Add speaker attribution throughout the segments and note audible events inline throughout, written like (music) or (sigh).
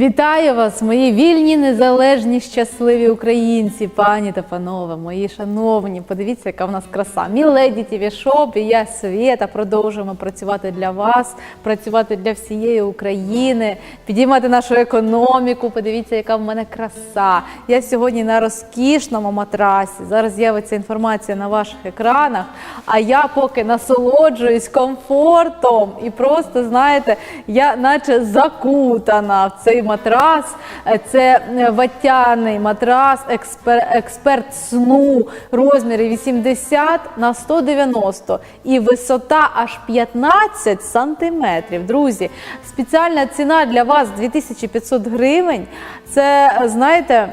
Speaker 1: Вітаю вас, мої вільні, незалежні, щасливі українці, пані та панове, мої шановні. Подивіться, яка в нас краса. Мій леді ТВ Шоп і я Свєта. Продовжуємо працювати для вас, працювати для всієї України, підіймати нашу економіку. Подивіться, яка в мене краса. Я сьогодні на розкішному матрасі. Зараз з'явиться інформація на ваших екранах. А я поки насолоджуюсь комфортом і просто знаєте, я наче закутана в цей матрас. Е, Це е, ватяний матрас, експер, експерт сну, розміри 80 на 190 і висота аж 15 сантиметрів. Друзі, спеціальна ціна для вас 2500 гривень. Це знаєте,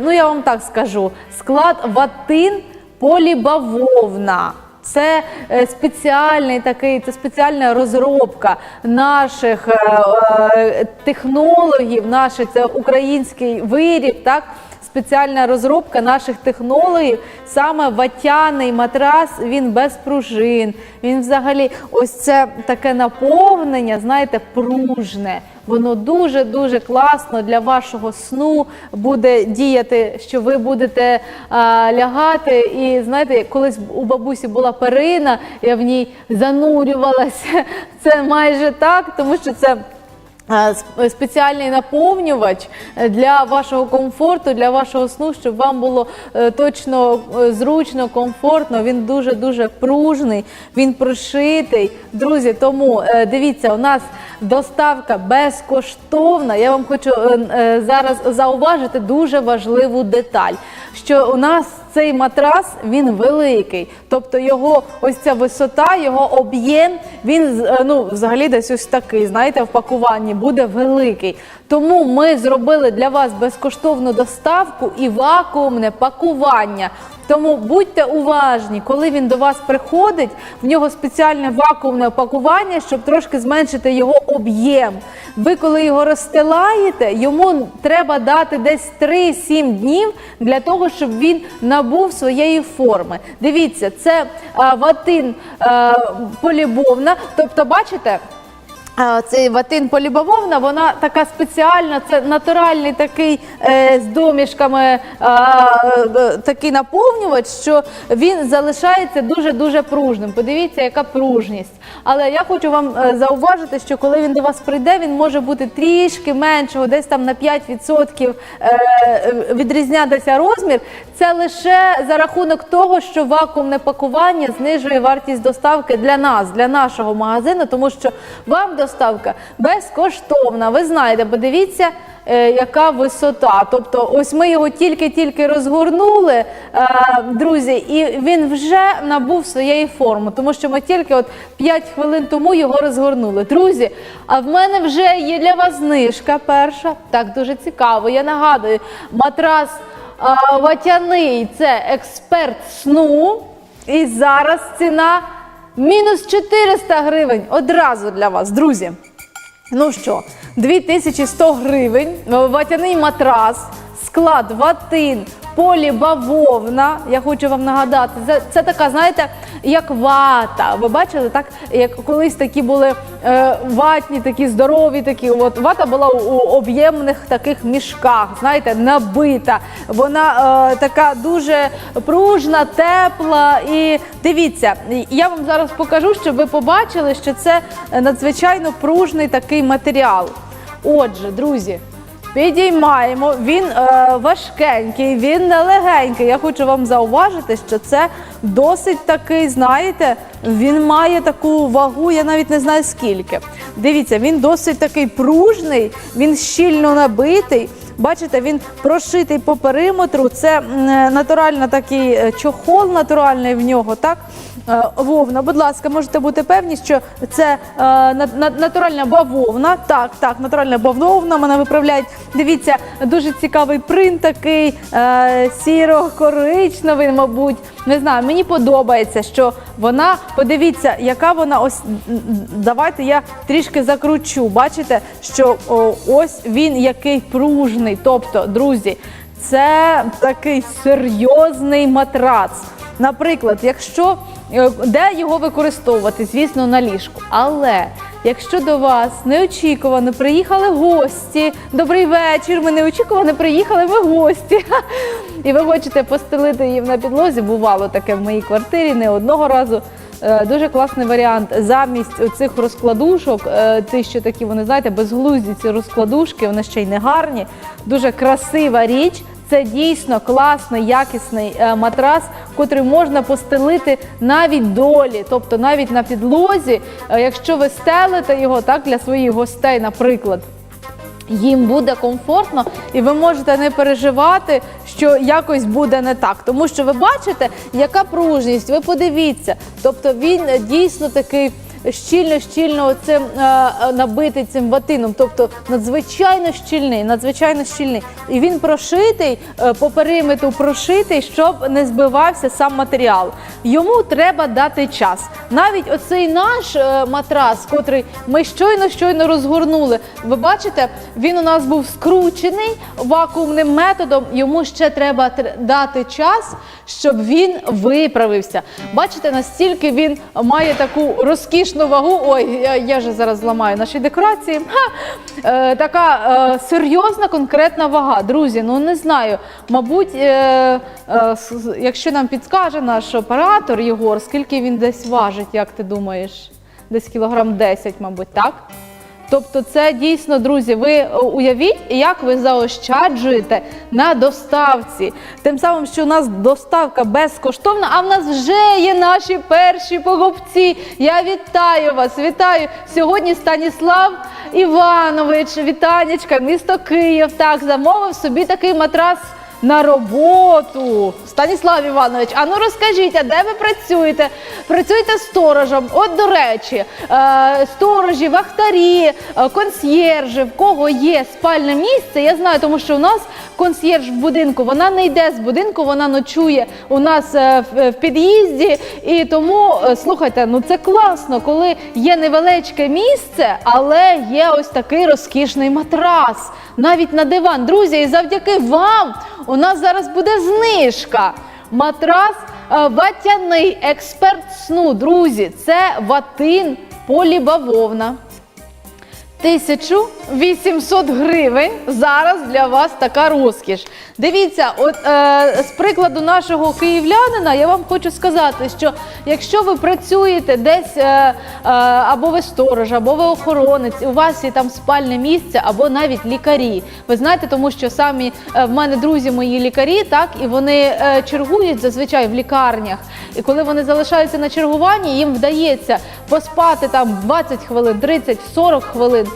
Speaker 1: ну я вам так скажу, склад ватин полібавовна. Це е, спеціальний такий, це спеціальна розробка наших е, е, технологів, наш це український виріб, так. Спеціальна розробка наших технологів, саме ватяний матрас, він без пружин. Він взагалі, ось це таке наповнення, знаєте, пружне. Воно дуже дуже класно для вашого сну буде діяти, що ви будете а, лягати. І знаєте, колись у бабусі була перина, я в ній занурювалася. Це майже так, тому що це. Сп- Спеціальний наповнювач е, для вашого комфорту, для вашого сну, щоб вам було е, точно е, зручно, комфортно. Він дуже дуже пружний, він прошитий. Друзі, тому е, дивіться, у нас доставка безкоштовна. Я вам хочу е, е, зараз зауважити дуже важливу деталь, що у нас цей матрас він великий, тобто його ось ця висота, його об'єм, він е, ну взагалі десь ось такий, знаєте, в пакуванні буде великий. Тому ми зробили для вас безкоштовну доставку і вакуумне пакування. Тому будьте уважні, коли він до вас приходить, в нього спеціальне вакуумне пакування, щоб трошки зменшити його об'єм. Ви, коли його розстилаєте, йому треба дати десь 3-7 днів для того, щоб він набув своєї форми. Дивіться, це а, ватин а, полібовна. Тобто, бачите. Цей ватин полібавовна, вона така спеціальна, це натуральний такий е, з домішками е, такий наповнювач, що він залишається дуже-дуже пружним. Подивіться, яка пружність. Але я хочу вам е, зауважити, що коли він до вас прийде, він може бути трішки меншого, десь там на 5% е, відрізнятися розмір. Це лише за рахунок того, що вакуумне пакування знижує вартість доставки для нас, для нашого магазину, тому що вам доставка безкоштовна. Ви знаєте, подивіться. е, Яка висота? Тобто, ось ми його тільки-тільки розгорнули, е, друзі, і він вже набув своєї форми, тому що ми тільки от 5 хвилин тому його розгорнули. Друзі, а в мене вже є для вас знижка перша. Так дуже цікаво. Я нагадую, матрас ватяний це експерт сну. І зараз ціна мінус 400 гривень одразу для вас, друзі. Ну що, 2100 гривень, ватяний матрас, склад ватин, полібавовна. Я хочу вам нагадати, це, це така, знаєте, як вата. Ви бачили, так як колись такі були е, ватні, такі здорові, такі. От вата була у, об'ємних таких мішках, знаєте, набита. Вона е, така дуже пружна, тепла. І дивіться, я вам зараз покажу, щоб ви побачили, що це надзвичайно пружний такий матеріал. Отже, друзі. Підіймаємо, він е, важкенький, він нелегенький. Я хочу вам зауважити, що це досить такий, знаєте, він має таку вагу, я навіть не знаю скільки. Дивіться, він досить такий пружний, він щільно набитий. Бачите, він прошитий по периметру. Це е, натурально такий е, чохол натуральний в нього, так? Е, Вовна, будь ласка, можете бути певні, що це е, на- на- натуральна бавовна. Так, так, натуральна бавовна, мене виправляють. Дивіться, дуже цікавий принт такий е, сіро-коричневий, мабуть. Не знаю, мені подобається, що вона, подивіться, яка вона ось. Давайте я трішки закручу. Бачите, що о, ось він який пружний. Тобто, друзі, це такий серйозний матрац. Наприклад, якщо де його використовувати, звісно, на ліжку. Але Якщо до вас неочікувано приїхали гості, добрий вечір, ми неочікувано приїхали, ми гості. (laughs) І ви хочете постелити їм на підлозі, бувало таке в моїй квартирі не одного разу. Е, Дуже класний варіант. Замість оцих розкладушок, е, ті, що такі, вони знаєте, безглузді ці розкладушки, вони ще й не гарні. Дуже красива річ. Це дійсно класний, якісний е, матрас, котрий можна постелити навіть долі, тобто навіть на підлозі, Е, якщо ви стелите його так для своїх гостей, наприклад. Їм буде комфортно, і ви можете не переживати, що якось буде не так. Тому що ви бачите, яка пружність, ви подивіться. Тобто він дійсно такий щільно-щільно оцим е, е, набитий цим ватином, тобто надзвичайно щільний, надзвичайно щільний. І він прошитий е, по периметру прошитий, щоб не збивався сам матеріал. Йому треба дати час. Навіть оцей наш матрас, котрий ми щойно щойно розгорнули. Ви бачите, він у нас був скручений вакуумним методом. Йому ще треба тр- дати час, щоб він виправився. Бачите, настільки він має таку розкішну вагу. Ой, я, я же зараз зламаю наші декорації. Ха! Е, така е, серйозна конкретна вага. Друзі, ну не знаю. Мабуть, е, е, якщо нам підскаже наш оператор Єгор, скільки він десь важить, як ти думаєш? Десь кілограм 10, мабуть, так? Тобто, це дійсно, друзі, ви е, уявіть, як ви заощаджуєте на доставці. Тим самим, що у нас доставка безкоштовна, а в нас вже є наші перші покупці. Я вітаю вас, вітаю. Сьогодні Станіслав Іванович, вітанечка, місто Київ. Так, замовив собі такий матрас. На роботу, Станіслав Іванович, а ну розкажіть, а де ви працюєте? Працюєте сторожем? От до речі, е, сторожі, вахтарі, е, консьєржі, в кого є спальне місце. Я знаю, тому що у нас консьєрж в будинку, вона не йде з будинку, вона ночує у нас е, в, під'їзді. І тому слухайте, ну це класно, коли є невеличке місце, але є ось такий розкішний матрас, навіть на диван. Друзі, і завдяки вам у нас зараз буде знижка. Матрас е, ватяний, експерт сну. Друзі, це ватин полібавовна. 1800 гривень зараз для вас така розкіш. Дивіться, от е, з прикладу нашого київлянина я вам хочу сказати, що якщо ви працюєте десь е, е, або ви сторож, або ви охоронець, у вас є там спальне місце, або навіть лікарі. Ви знаєте, тому що самі е, в мене друзі мої лікарі, так і вони е, чергують зазвичай в лікарнях. І коли вони залишаються на чергуванні, їм вдається поспати там 20 хвилин, 30, 40 хвилин.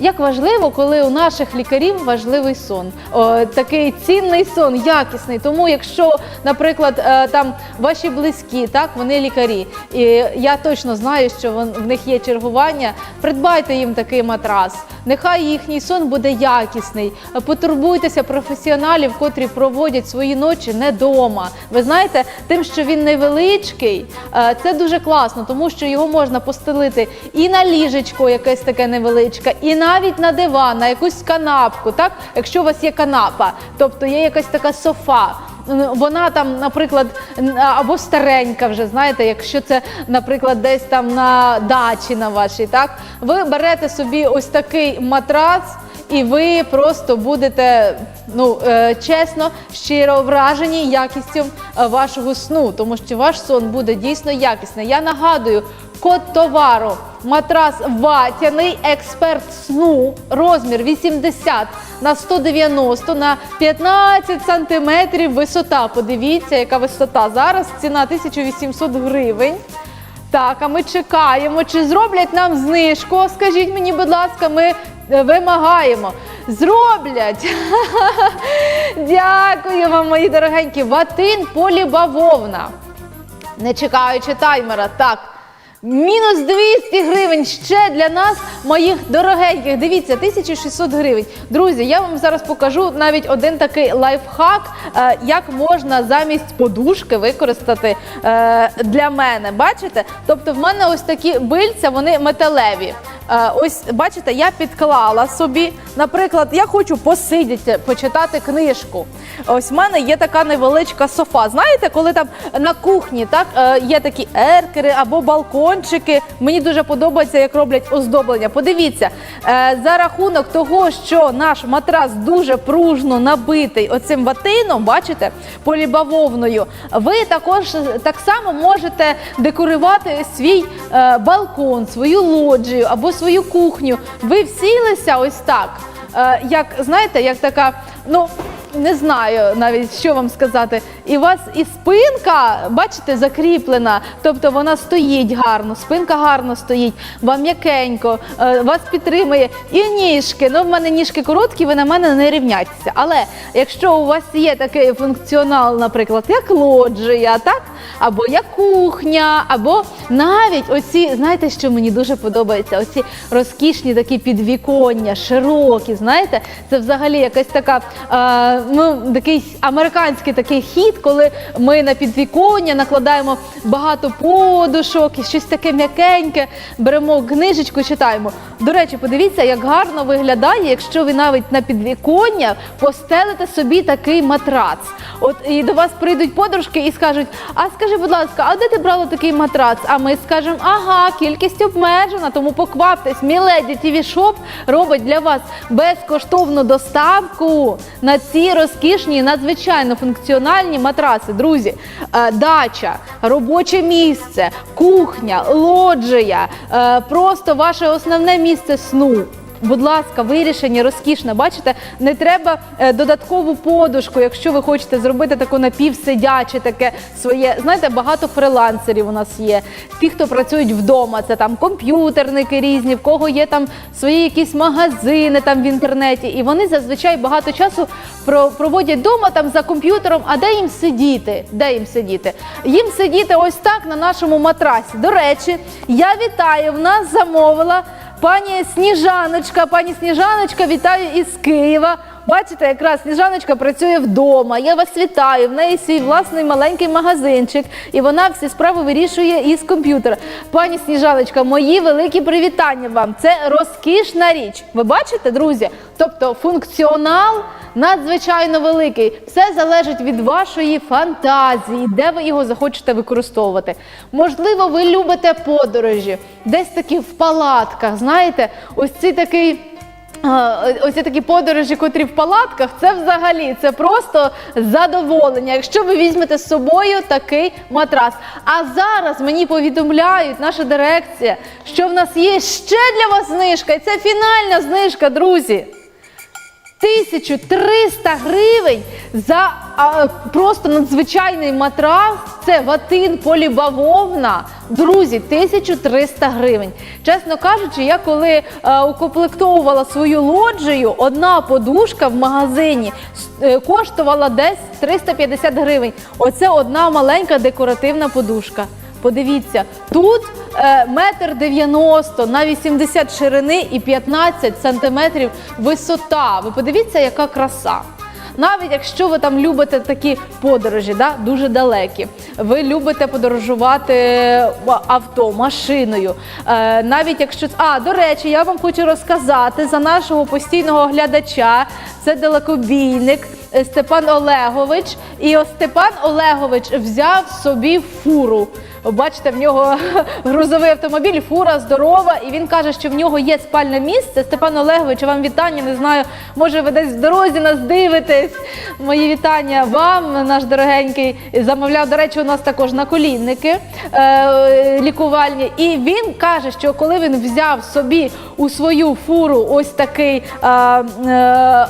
Speaker 1: Як важливо, коли у наших лікарів важливий сон, О, такий цінний сон, якісний. Тому, якщо, наприклад, е, там ваші близькі, так вони лікарі, і я точно знаю, що в них є чергування. Придбайте їм такий матрас. Нехай їхній сон буде якісний. Потурбуйтеся професіоналів, котрі проводять свої ночі не вдома. Ви знаєте, тим, що він невеличкий, е, це дуже класно, тому що його можна постелити і на ліжечко, якесь таке невеличке, і навіть на диван, на якусь канапку, так? Якщо у вас є канапа, тобто є якась така софа. Вона там, наприклад, або старенька вже, знаєте, якщо це, наприклад, десь там на дачі на вашій, так ви берете собі ось такий матрас, і ви просто будете ну е, чесно, щиро вражені якістю е, вашого сну, тому що ваш сон буде дійсно якісний. Я нагадую, код товару. Матрас ватяний, експерт сну, розмір 80 на 190 на 15 сантиметрів висота. Подивіться, яка висота зараз. Ціна 1800 гривень. Так, а ми чекаємо, чи зроблять нам знижку. Скажіть мені, будь ласка, ми е, вимагаємо. Зроблять. (laughs) Дякую вам, мої дорогенькі. Ватин полібавовна. Не чекаючи таймера. Так. Мінус 200 гривень ще для нас, моїх дорогеньких. Дивіться, 1600 гривень. Друзі, я вам зараз покажу навіть один такий лайфхак, е, як можна замість подушки використати е, для мене. Бачите? Тобто, в мене ось такі бильця, вони металеві. Е, Ось бачите, я підклала собі. Наприклад, я хочу посидіти, почитати книжку. Ось в мене є така невеличка софа. Знаєте, коли там на кухні так е, є такі еркери або балкончики. Мені дуже подобається, як роблять оздоблення. Подивіться, е, за рахунок того, що наш матрас дуже пружно набитий оцим ватином, бачите, полібавовною, ви також так само можете декорувати свій балкон, свою лоджію або свою кухню. Ви всілися ось так. Е, як знаєте, як така, ну не знаю навіть що вам сказати. І у вас і спинка, бачите, закріплена, тобто вона стоїть гарно, спинка гарно стоїть, вам м'якенько, е, вас підтримує. І ніжки. Ну, в мене ніжки короткі, ви на мене не рівняйтеся. Але якщо у вас є такий функціонал, наприклад, як лоджія, так? Або як кухня, або навіть оці, знаєте, що мені дуже подобається? Оці розкішні такі підвіконня, широкі, знаєте, це взагалі якась така, е, ну, такий американський такий хід, коли ми на підвіконня накладаємо багато подушок і щось таке м'якеньке, беремо книжечку, читаємо. До речі, подивіться, як гарно виглядає, якщо ви навіть на підвіконня постелите собі такий матрац. От і до вас прийдуть подружки і скажуть: А скажи, будь ласка, а де ти брала такий матрац? А ми скажемо, ага, кількість обмежена, тому покваптесь. Міледі Shop робить для вас безкоштовну доставку на ці розкішні, надзвичайно функціональні матраси. Друзі, е, дача, робоче місце, кухня, лоджія, е, просто ваше основне місце сну. Будь ласка, вирішення розкішне. Бачите, не треба е, додаткову подушку, якщо ви хочете зробити таку напівсидяче, таке своє. Знаєте, багато фрилансерів у нас є. Ті, хто працюють вдома, це там комп'ютерники різні, в кого є там свої якісь магазини там в інтернеті. І вони зазвичай багато часу проводять вдома там за комп'ютером. А де їм сидіти? Де їм сидіти? Їм сидіти ось так на нашому матрасі. До речі, я вітаю. В нас замовила. Пані Сніжаночка, пані Сніжаночка, вітаю із Києва. Бачите, якраз Сніжаночка працює вдома. Я вас вітаю. В неї свій власний маленький магазинчик, і вона всі справи вирішує із комп'ютера. Пані Сніжаночка, мої великі привітання вам. Це розкішна річ. Ви бачите, друзі? Тобто функціонал надзвичайно великий. Все залежить від вашої фантазії, де ви його захочете використовувати. Можливо, ви любите подорожі, десь такі в палатках. Знаєте, ось такий. А, Ось ці такі подорожі, котрі в палатках, це взагалі це просто задоволення. Якщо ви візьмете з собою такий матрас. А зараз мені повідомляють наша дирекція, що в нас є ще для вас знижка, і це фінальна знижка, друзі. 1300 гривень за а, просто надзвичайний матрас. Це ватин полібавовна. Друзі, 1300 гривень. Чесно кажучи, я коли е, укомплектовувала свою лоджію, одна подушка в магазині е, коштувала десь 350 гривень. Оце одна маленька декоративна подушка. Подивіться, тут метр дев'яносто на 80 ширини і 15 сантиметрів висота. Ви подивіться, яка краса. Навіть якщо ви там любите такі подорожі, да, дуже далекі, ви любите подорожувати е, авто, машиною. Е, навіть якщо а до речі, я вам хочу розказати за нашого постійного глядача. Це далекобійник е, Степан Олегович. І ось Степан Олегович взяв собі фуру. Бачите, в нього (laughs) грузовий автомобіль, фура здорова, і він каже, що в нього є спальне місце. Степан Олегович, вам вітання. Не знаю, може ви десь в дорозі нас дивитесь. Мої вітання вам, наш дорогенький. Замовляв, до речі, у нас також наколінники е, лікувальні. І він каже, що коли він взяв собі у свою фуру ось такий е, е,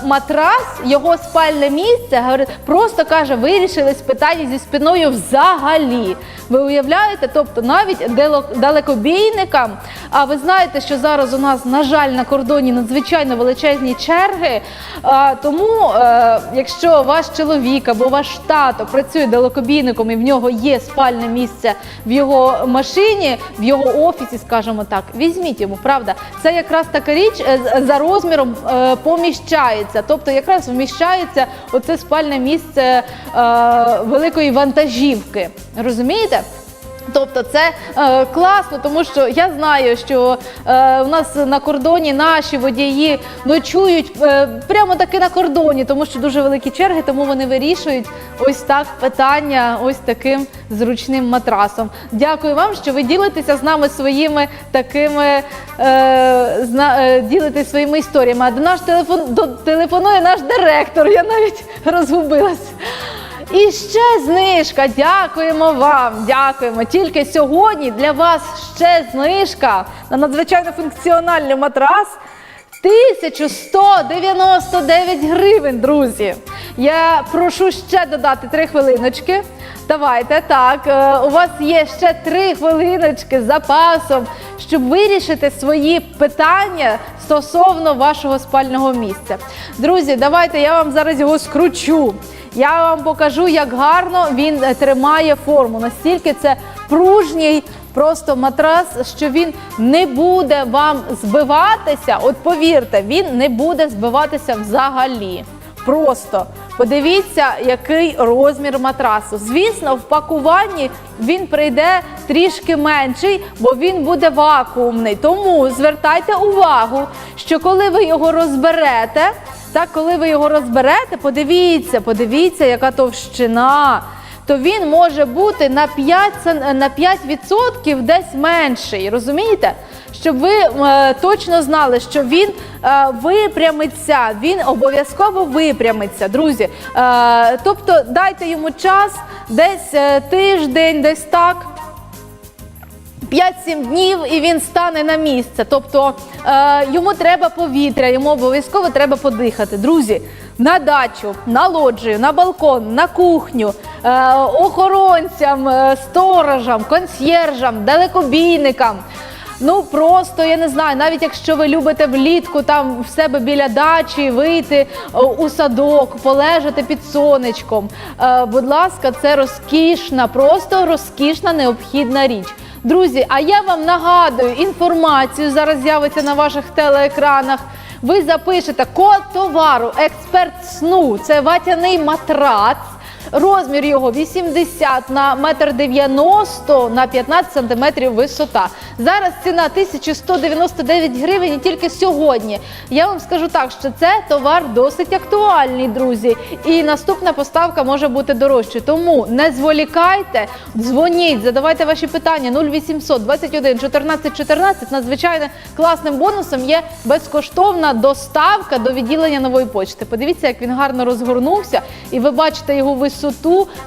Speaker 1: матрас, його спальне місце, просто каже, вирішились питання зі спиною взагалі. Ви уявляєте, тобто навіть далекобійникам. А ви знаєте, що зараз у нас, на жаль, на кордоні надзвичайно величезні черги. А, тому, е, якщо ваш чоловік або ваш тато працює далекобійником і в нього є спальне місце в його машині, в його офісі, скажімо так, візьміть йому, правда. Це якраз така річ е, за розміром е, поміщається. Тобто, якраз вміщається оце спальне місце е, великої вантажівки. Розумієте? Тобто це е, класно, тому що я знаю, що е, у нас на кордоні наші водії ночують е, прямо таки на кордоні, тому що дуже великі черги, тому вони вирішують ось так питання, ось таким зручним матрасом. Дякую вам, що ви ділитеся з нами своїми такими е, зна, е, ділитесь своїми історіями. А до наш телефон до, телефонує наш директор. Я навіть (laughs) розгубилась. І ще знижка. Дякуємо вам. Дякуємо. Тільки сьогодні для вас ще знижка на надзвичайно функціональний матрас. 1199 гривень, друзі. Я прошу ще додати 3 хвилиночки. Давайте так. е, У вас є ще 3 хвилиночки з запасом, щоб вирішити свої питання стосовно вашого спального місця. Друзі, давайте я вам зараз його скручу. Я вам покажу, як гарно він е, тримає форму. Настільки це пружній просто матрас, що він не буде вам збиватися. От повірте, він не буде збиватися взагалі. Просто подивіться, який розмір матрасу. Звісно, в пакуванні він прийде трішки менший, бо він буде вакуумний. Тому звертайте увагу, що коли ви його розберете, так, коли ви його розберете, подивіться, подивіться, яка товщина. То він може бути на 5, сен- на 5% десь менший. Розумієте? Щоб ви е, точно знали, що він е, випрямиться, він обов'язково випрямиться, друзі. Е, тобто дайте йому час, десь е, тиждень, десь так. 5-7 днів і він стане на місце. Тобто е, йому треба повітря, йому обов'язково треба подихати. Друзі, на дачу, на лоджію, на балкон, на кухню, е, охоронцям, е, сторожам, консьєржам, далекобійникам. Ну просто я не знаю, навіть якщо ви любите влітку там в себе біля дачі вийти у садок, полежати під сонечком. Е, будь ласка, це розкішна, просто розкішна необхідна річ. Друзі, а я вам нагадую інформацію зараз з'явиться на ваших телеекранах. Ви запишете код товару експерт сну. Це ватяний матрац. Розмір його 80 на 1,90 на 15 сантиметрів висота. Зараз ціна 1199 гривень тільки сьогодні. Я вам скажу так, що це товар досить актуальний, друзі. І наступна поставка може бути дорожчою. Тому не зволікайте, дзвоніть, задавайте ваші питання 0800 21 14 14. Надзвичайно класним бонусом є безкоштовна доставка до відділення нової почти. Подивіться, як він гарно розгорнувся, і ви бачите його висоту,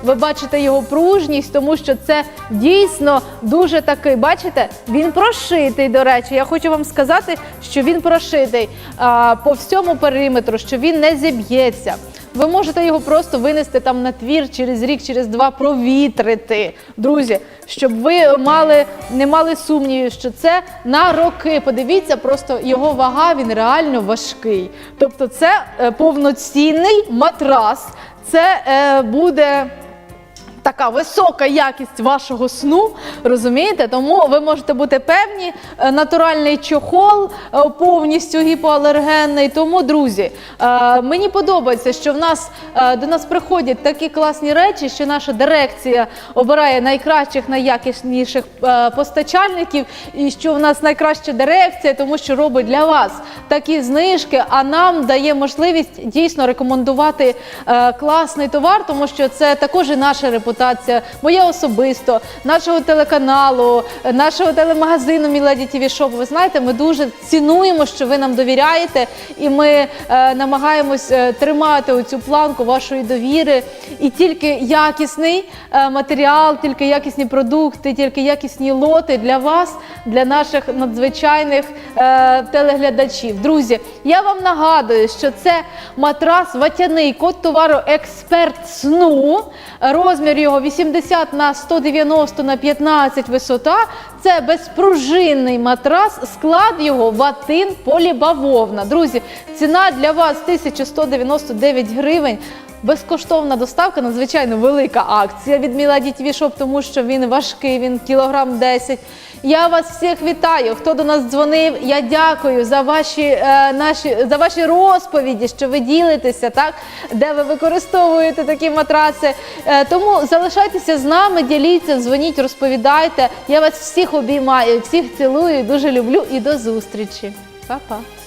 Speaker 1: ви бачите його пружність, тому що це дійсно дуже такий. Бачите, він прошитий. До речі, я хочу вам сказати, що він прошитий а, по всьому периметру, що він не зіб'ється. Ви можете його просто винести там на твір через рік, через два, провітрити, друзі, щоб ви мали не мали сумнівів, що це на роки. Подивіться, просто його вага він реально важкий. Тобто, це е, повноцінний матрас. Це е, буде така висока якість вашого сну, розумієте? Тому ви можете бути певні, е, натуральний чохол е, повністю гіпоалергенний. Тому, друзі, е, мені подобається, що в нас до нас приходять такі класні речі, що наша дирекція обирає найкращих, найякісніших постачальників, і що в нас найкраща дирекція, тому що робить для вас такі знижки, а нам дає можливість дійсно рекомендувати класний товар, тому що це також і наша репутація, моя особисто, нашого телеканалу, е, нашого телемагазину Міледі ТВ Шоп. Ви знаєте, ми дуже цінуємо, що ви нам довіряєте, і ми е, намагаємось е, тримати оцю планку вашої довіри. І тільки якісний е, матеріал, тільки якісні продукти, тільки якісні лоти для вас, для наших надзвичайних е, телеглядачів. Друзі, я вам нагадую, що це матрас ватяний, код товару експерт сну. Розмір його 80 на 190 на 15 висота. Це безпружинний матрас, склад його ватин полібавовна. Друзі, ціна для вас 1199 гривень. Безкоштовна доставка, надзвичайно велика акція від Milady TV Shop, тому що він важкий, він кілограм 10. Я вас всіх вітаю. Хто до нас дзвонив? Я дякую за ваші е, наші за ваші розповіді, що ви ділитеся, так де ви використовуєте такі матраси. Е, тому залишайтеся з нами, діліться, дзвоніть, розповідайте. Я вас всіх обіймаю, всіх цілую, дуже люблю і до зустрічі. Па-па.